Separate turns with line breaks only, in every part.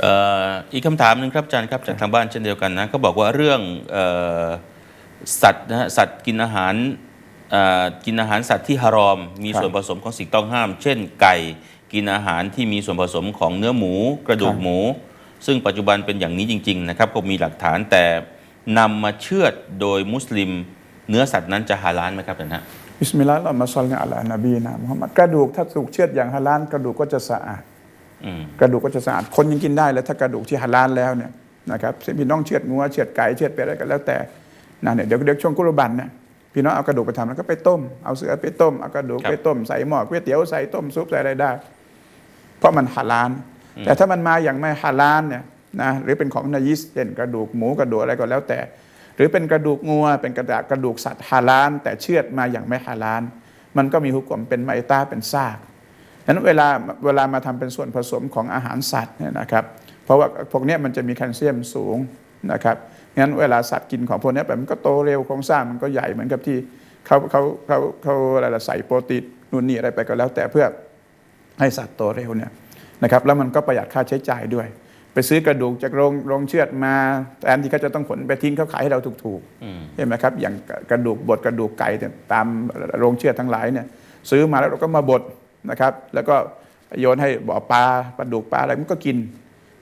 เอ่ออีกคำถามหนึ่งครับอาจารย์ครับจากทางบ้านเช่นเดียวกันนะก็บอกว่าเรื่องเอ่อสัตว์นะฮะสัตว์กินอาหารเอ่อกินอาหารสัตว์ที่ฮารอม มี
ครับ
ส่วนผสมของสิ่งต้องห้าม เช่น ไก่กินอาหารที่มีส่วนผสมของเนื้อหมู กระดูก
ครับ
หมู ซึ่งปัจจุบันเป็นอย่างนี้จริง ๆ นะครับก็มีหลักฐานแต่นำมาเชือดโดยมุสลิม เนื้อสัตว์นั้นจะฮาลาลไหมครับอาจารย์ฮะ
บิสมิลลาห์อัลลอฮุมะศ็อลลิอัลลานบีนะมุฮัมมัดกระดูกถ้าถูกเชือดอย่างฮาลาลกระดูกก็จะสะอาด
อืม
กระดูกก็จะสะอาดคนยังกินได้เลยถ้ากระดูกที่ฮาลาลแล้วเนี่ยนะครับพี่น้องเชือดงัวเชือดไก่เชือดเป็ดอะไรก็แล้วแต่นะเนี่ยเดี๋ยวเดี๋ยวช่วงกุรบันเนี่ยพี่น้องเอากระดูกไปทำแล้วก็ไปต้ม เอาเสือไปต้มเอากระดูก
ครับ
ไปต้มใส่หม้อก๋วยเตี๋ยวใส่ต้มซุปใส่อะไรได้ เพราะมันฮาลาลแต่ถ้ามันมาอย่างไม่ฮาลาลเนี่ยนะหรือเป็นของนายิสเช่นกระดูกหมูกระดูกอะไรก็แล้วแต่ หรือเป็นกระดูกงัวเป็นกระดาษกระดูกสัตว์ฮาลาลแต่เชือดมาอย่างไม่ฮาลาลมันก็มีหุกกลมเป็นไมตาเป็นซากฉะ นั้นเวลาเวลามาทำเป็นส่วนผสมของอาหารสัตว์เนี่ยนะครับ เพราะว่าพวกนี้มันจะมีแคลเซียมสูงนะครับงั้นเวลาสัตว์กินของพวกนี้ไปมันก็โตเร็วโครงสร้างมันก็ใหญ่เหมือนกับที่เขาเขาเขาเขาอะไรล่ะใส่โปรตีนนู่นนี่อะไรไปก็แล้ว แต่เพื่อให้สัตว์โตเร็วเนี่ยนะครับแล้วมันก็ประหยัดค่าใช้จ่ายด้วย ไปซื้อกระดูกจากโรงโรงเชือดมาแทนที่เขาจะต้องขนไปทิ้งเขาขายให้เราถูกๆ
อืม
เห็นไหมครับอย่างกระดูกบดกระดูกไก่เนี่ยตามโรงเชือดทั้งหลายเนี่ยซื้อมาแล้วเราก็มาบด นะครับ แล้วก็โยนให้บ่อปลาปลาดุกปลาอะไรมันก็กิน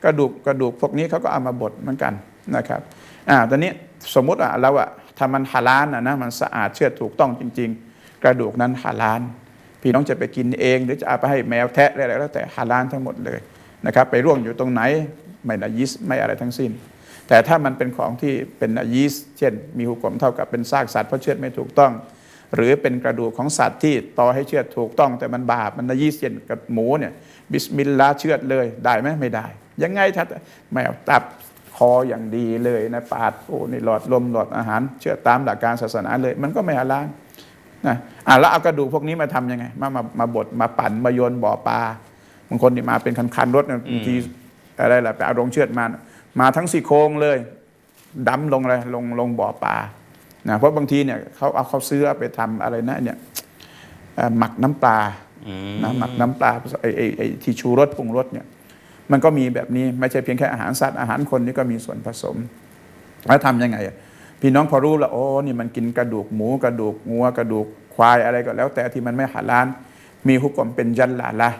กระดูกกระดูกพวกนี้เขาก็เอามาบดเหมือนกันนะครับอ่าตอนนี้สมมุติว่าเราอะถ้ามันฮาลาลนะนะมันสะอาดเชื่อถูกต้องจริง ๆ กระดูกนั้นฮาลาลพี่น้องจะไปกินเองหรือจะเอาไปให้แมวแทะอะไรแล้วแต่ฮาลาลทั้งหมดเลยนะครับ ไปร่วงอยู่ตรงไหนไม่นายิสไม่อะไรทั้งสิ้น แต่ถ้ามันเป็นของที่เป็นนายีสเช่น มีหุกกลมเท่ากับเป็นซากสัตว์เพราะเชือดไม่ถูกต้อง หรือเป็นกระดูกของสัตว์ที่ต่อให้เชือดถูกต้องแต่มันบาปมันนายีสต์เช่นกับหมูเนี่ยบิสมิลลาห์เชือดเลยได้ไหมไม่ได้ ยังไงถ้าไม่เอาตับคออย่างดีเลยนะปาดโอ้นี่หลอดลมหลอดอาหาร เชื่อตามหลักการศาสนาเลย มันก็ไม่ฮาลาลนะอะแล้วเอากระดูกพวกนี้มาทำยังไง มามามาบดมาปั่นมาโยนบ่อปลาบางคนนี่มาเป็นคันๆรถเนี่ยบางทีอะไรล่ะไปเอาโรงเชือดมา มาทั้งสี่โครงเลยดำลงเลยลงลงบ่อปลา นะเพราะบางทีเนี่ยเขาเอาเขาซื้อเอาไปทำอะไรนะเนี่ยเอ่อหมักน้ำปลา
อืม
นะหมักน้ำปลาไอ้ไอ้ไอ้ที่ชูรสปรุงรสเนี่ยมันก็มีแบบนี้ไม่ใช่เพียงแค่อาหารสัตว์อาหารคนนี่ก็มีส่วนผสม แล้วทำยังไงอะพี่น้องพอรู้แล้วโอ้นี่มันกินกระดูกหมูกระดูกงัวกระดูกควายอะไรก็แล้ว แต่ที่มันไม่หาลาน มีหุกกลมเป็นยันละละ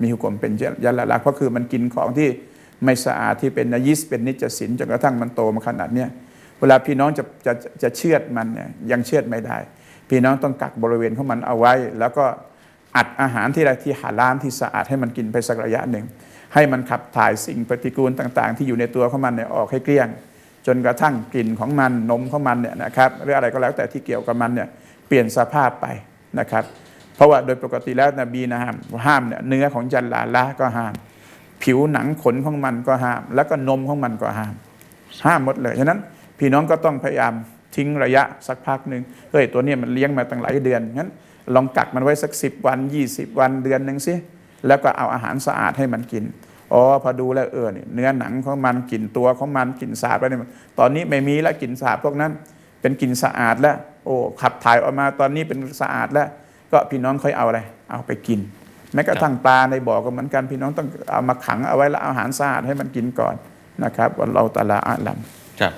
มีหุกกลมเป็นยันละละเพราะคือมันกินของที่ไม่สะอาดที่เป็นนยิสเป็นนิจสินจนกระทั่งมันโตมาขนาดเนี้ยเวลาพี่น้องจะจะจะเชือดมันเนี่ยยังเชือดไม่ได้ พี่น้องต้องกักบริเวณของมันเอาไว้ แล้วก็อัดอาหารที่ไรที่หาล้านที่สะอาดให้มันกินไปสักระยะหนึ่ง ให้มันขับถ่ายสิ่งปฏิกูลต่าง ๆ ที่อยู่ในตัวของมันเนี่ยออกให้เกลี้ยง จนกระทั่งกลิ่นของมันนมของมันเนี่ยนะครับหรืออะไรก็แล้วแต่ที่เกี่ยวกับมันเนี่ยเปลี่ยนสภาพไปนะครับ เพราะว่าโดยปกติแล้วนบีนะห้ามห้ามเนี่ยเนื้อของจันลาละก็ห้าม ผิวหนังขนของมันก็ห้าม แล้วก็นมของมันก็ห้าม ห้ามหมดเลยฉะนั้น พี่น้องก็ต้องพยายามทิ้งระยะสักพักหนึ่งเฮ้ยตัวนี้มันเลี้ยงมาตั้งหลายเดือนงั้นลองกักมันไว้สักสิบวัน 20 วันเดือนหนึ่งสิแล้วก็เอาอาหารสะอาดให้มันกินอ๋อพอดูแล้วเออเนี่ยเนื้อหนังของมันกลิ่นตัวของมันกลิ่นสาบแล้วเนี่ยตอนนี้ไม่มีแล้วกลิ่นสาบพวกนั้น เป็นกลิ่นสะอาดแล้วโอ้ขับถ่ายออกมาตอนนี้เป็นสะอาดแล้ว ก็พี่น้องค่อยเอาอะไร เอาไปกินแม้กระทั่งปลาในบ่อก็เหมือนกันพี่น้องต้องเอามาขังเอาไว้แล้วอาอาหารสะอาดให้มันกินก่อนนะครับวันเราตะลาอาลัม
ครับ